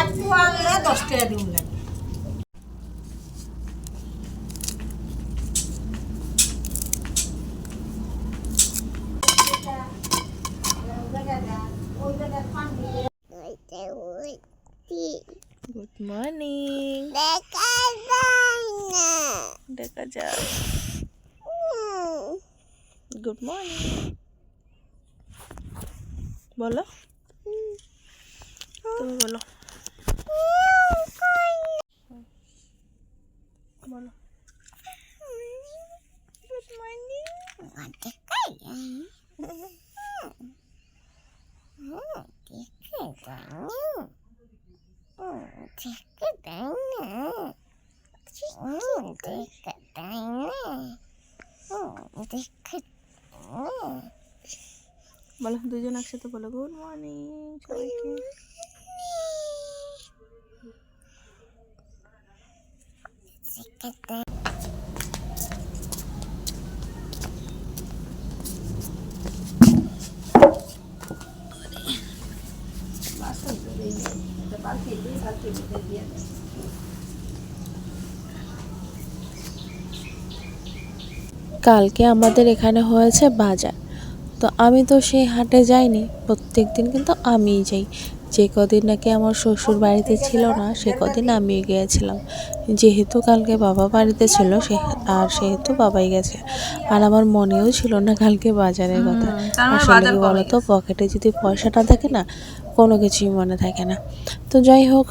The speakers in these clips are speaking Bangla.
একটু আনলে দশ টাকা দিন লাগে গুড মর্নিং দেখা যাক গুড মর্নিং বলো তুমি বলো বলো গুড মর্নিং বলো দুজন একসাথে বলো গুড মর্নিং সবাইকে কালকে আমাদের এখানে হয়েছে বাজার। তো আমি তো সেই হাটে যাইনি প্রত্যেক দিন কিন্তু আমিই যাই। যে কদিন নাকি আমার শ্বশুর বাড়িতে ছিল না সে কদিন আমি গিয়েছিলাম। যেহেতু কালকে বাবা বাড়িতে ছিল সে আর সেহেতু বাবাই গেছে। আর আমার মনেও ছিল না কালকে বাজারের কথা। আসলে কি বলতো পকেটে যদি পয়সাটা থাকে না কোনো কিছুই মনে থাকে না। তো যাই হোক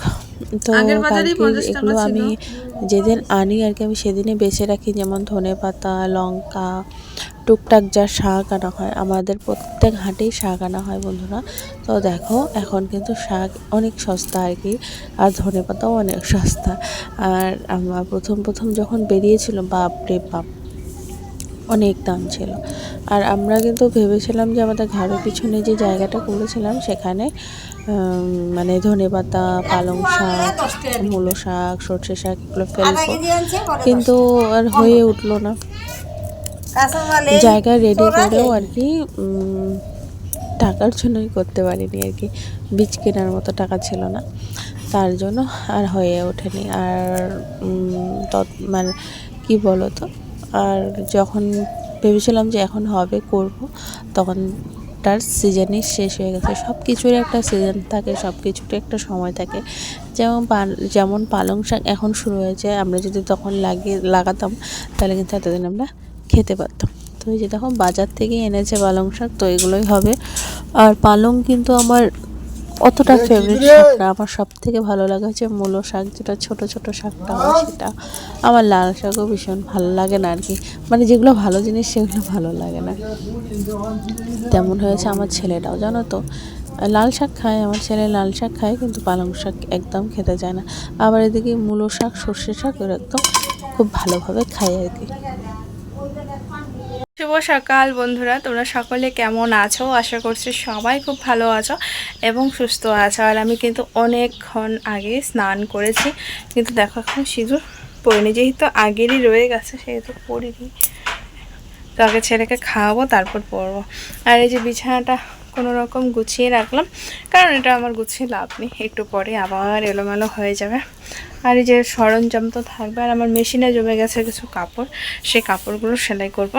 তো কালকে এগুলো আমি যেদিন আনি আর কি, আমি সেদিনই বেছে রাখি যেমন ধনে পাতা, লঙ্কা, টুকটাক যা শাক আনা হয়। আমাদের প্রত্যেক হাটেই শাক আনা হয় বন্ধুরা। তো দেখো, এখন কিন্তু শাক অনেক সস্তা আর কি, আর ধনে পাতাও অনেক সস্তা। আর আমার প্রথম প্রথম যখন বেরিয়েছিল বাপরে বাপ অনেক দাম ছিল। আর আমরা কিন্তু ভেবেছিলাম যে আমাদের ঘরের পিছনে যে জায়গাটা করেছিলাম সেখানে মানে ধনে পাতা পালং শাক মূলো শাক সর্ষে শাক এগুলো ফেলব। কিন্তু আর হয়ে উঠল না। জায়গা রেডি করেও আর কি টাকার জন্যই করতে পারিনি আর কি। বীজ কেনার মতো টাকা ছিল না। তার জন্য আর হয়ে ওঠেনি। আর তৎ মানে কী বলো তো আর যখন ভেবেছিলাম যে এখন হবে, করব, তখন তার সিজনই শেষ হয়ে গেছে। সব কিছুরই একটা সিজন থাকে সব কিছুরই একটা সময় থাকে। যেমন যেমন পালং শাক এখন শুরু হয়েছে, আমরা যদি তখন লাগিয়ে, লাগাতাম, তাহলে কিন্তু এতদিন আমরা খেতে পারতাম। তো এই যে দেখো, বাজার থেকে এনেছে পালং শাক, তো এগুলোই হবে। আর পালং কিন্তু আমার অতটা ফেভারিট শাক না আমার সব থেকে ভালো লাগে হচ্ছে মূলো শাক যেটা ছোট ছোট শাকটা হয় সেটা। আমার লাল শাকও ভীষণ ভালো লাগে না আর কি মানে যেগুলো ভালো জিনিস সেগুলো ভালো লাগে না। তেমন হয়েছে আমার ছেলেটাও জানো তো? লাল শাক খায় আমার ছেলে লাল শাক খায় কিন্তু পালং শাক একদম খেতে চায় না। আবার এদিকে মূলো শাক সর্ষে শাক এর একদম খুব ভালোভাবে খায় আর কি শুভ সকাল বন্ধুরা, তোমরা সকলে কেমন আছো? আশা করছি সবাই খুব ভালো আছো এবং সুস্থ আছো। আর আমি কিন্তু অনেকক্ষণ আগে স্নান করেছি, কিন্তু দেখো এখন সিঁদুর পরিনি, যেহেতু আগেরই রয়ে গেছে, সেহেতু পরিনি। তো আগে ছেলেকে খাওয়াবো, তারপর পরবো। আর এই যে বিছানাটা কোনো রকম গুছিয়ে রাখলাম, কারণ এটা আমার গুছিয়ে লাভ নেই, একটু পরে আবার এলোমেলো হয়ে যাবে। আর এই যে সরঞ্জাম তো থাকবে, আর আমার মেশিনে জমে গেছে কিছু কাপড়, সেই কাপড়গুলো সেলাই করব।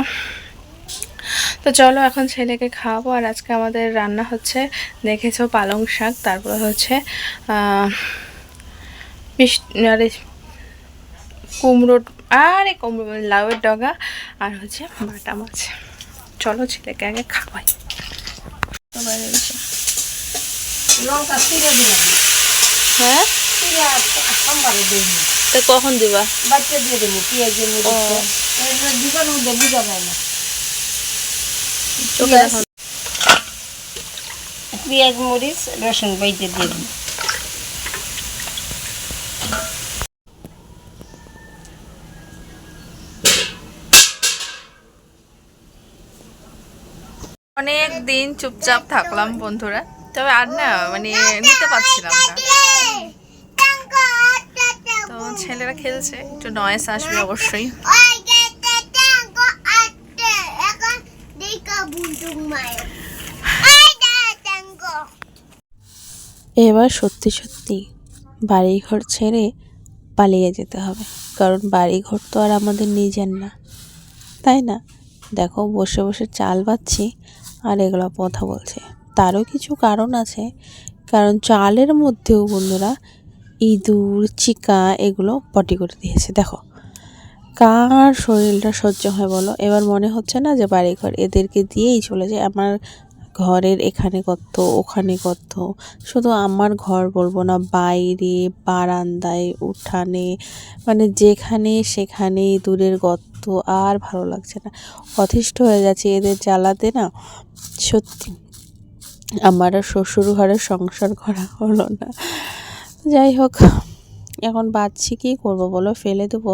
তো চলো এখন ছেলেকে খাওয়াবো আর আজকে আমাদের রান্না হচ্ছে দেখেছ পালং শাক তারপর হচ্ছে মিষ্টি কুমড়ো আরে কুমড়ো বলে, লাউয়ের ডগা আর হচ্ছে বাটা মাছ। চলো ছেলেকে আগে খাওয়াই। হ্যাঁ? কখন দিবা? বাচ্চা দিয়ে দেবো পেঁয়াজের মধ্যে দুটোর মধ্যে বুঝা যায় না। পেঁয়াজ মরিচ রসুন বাইতে দিয়ে দেবো অনেক দিন চুপচাপ থাকলাম বন্ধুরা তবে আর না মানে নিতে পারছিলাম না। তো ছেলেরা খেলছে একটু নয়েস আসবে অবশ্যই। এবার সত্যি সত্যি বাড়িঘর ছেড়ে পালিয়ে যেতে হবে। কারণ বাড়িঘর তো আর আমাদের নিজের না। তাই না? দেখো, বসে বসে চাল বাচ্ছি আর এগুলো কথা বলছে। তারও কিছু কারণ আছে। কারণ চালের মধ্যেও বন্ধুরা ইঁদুর, চিকা এগুলো পটি করে দিয়েছে। দেখো কার শরীরটা সহ্য হয় বলো? এবার মনে হচ্ছে না যে বাড়িঘর এদেরকে দিয়েই চলে যায়। আমার ঘরের এখানে কত, ওখানে কত। শুধু আমার ঘর বলব না, বাইরে, বারান্দায়, উঠানে মানে যেখানে সেখানে দূরের গর্ত, আর ভালো লাগছে না। অতিষ্ঠ হয়ে যাচ্ছে এদের জ্বালাতে না, সত্যি। আমার শ্বশুর ঘরে সংসার করা হলো না। যাই হোক, এখন বাচ্ছি, কী করব বলো? ফেলে দেবো।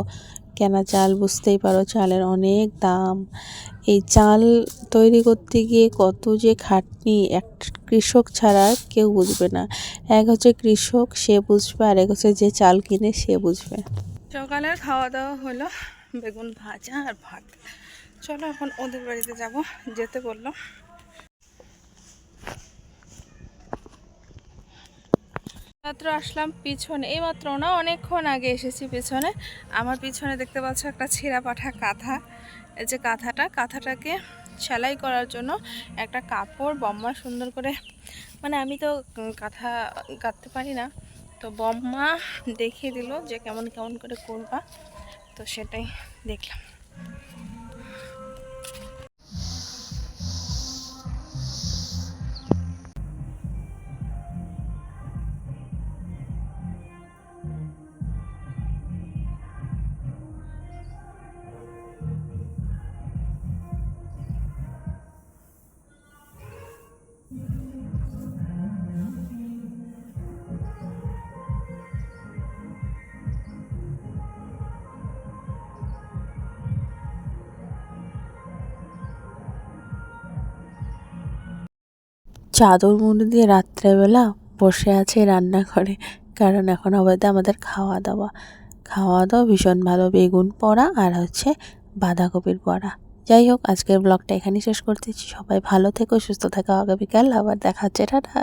কেনা চাল বুঝতেই পারো, চালের অনেক দাম। এই চাল তৈরি করতে গিয়ে কত যে খাটনি এক কৃষক ছাড়া কেউ বুঝবে না। এক হচ্ছে কৃষক, সে বুঝবে আর এক হচ্ছে যে চাল কিনে সে বুঝবে। সকালের খাওয়া দাওয়া হলো, বেগুন ভাজা আর ভাত। চলো এখন ওদের বাড়িতে যাব, যেতে বলল। মাত্র আসলাম পিছনে এই মাত্র না, অনেকক্ষণ আগে এসেছি পিছনে। আমার পিছনে দেখতে পাচ্ছ একটা ছেঁড়া পাঠা কাঁথা। এই যে কাঁথাটা, কাঁথাটাকে সেলাই করার জন্য একটা কাপড়, বম্মা সুন্দর করে মানে আমি তো কাঁথা কাটতে পারি না, তো বম্মা দেখিয়ে দিল যে কেমন কেমন করে করবা, তো সেটাই দেখলাম। চাদর মুড়ি দিয়ে রাত্রেবেলা বসে আছে রান্নাঘরে, কারণ এখন হবে আমাদের খাওয়া দাওয়া খাওয়া দাওয়া ভীষণ ভালো, বেগুন পড়া আর হচ্ছে বাঁধাকপির পড়া। যাই হোক, আজকের ব্লগটা এখানেই শেষ করতেছি। সবাই ভালো থেকো, সুস্থ থাকো, আগামীকাল আবার দেখা হচ্ছে। টাটা!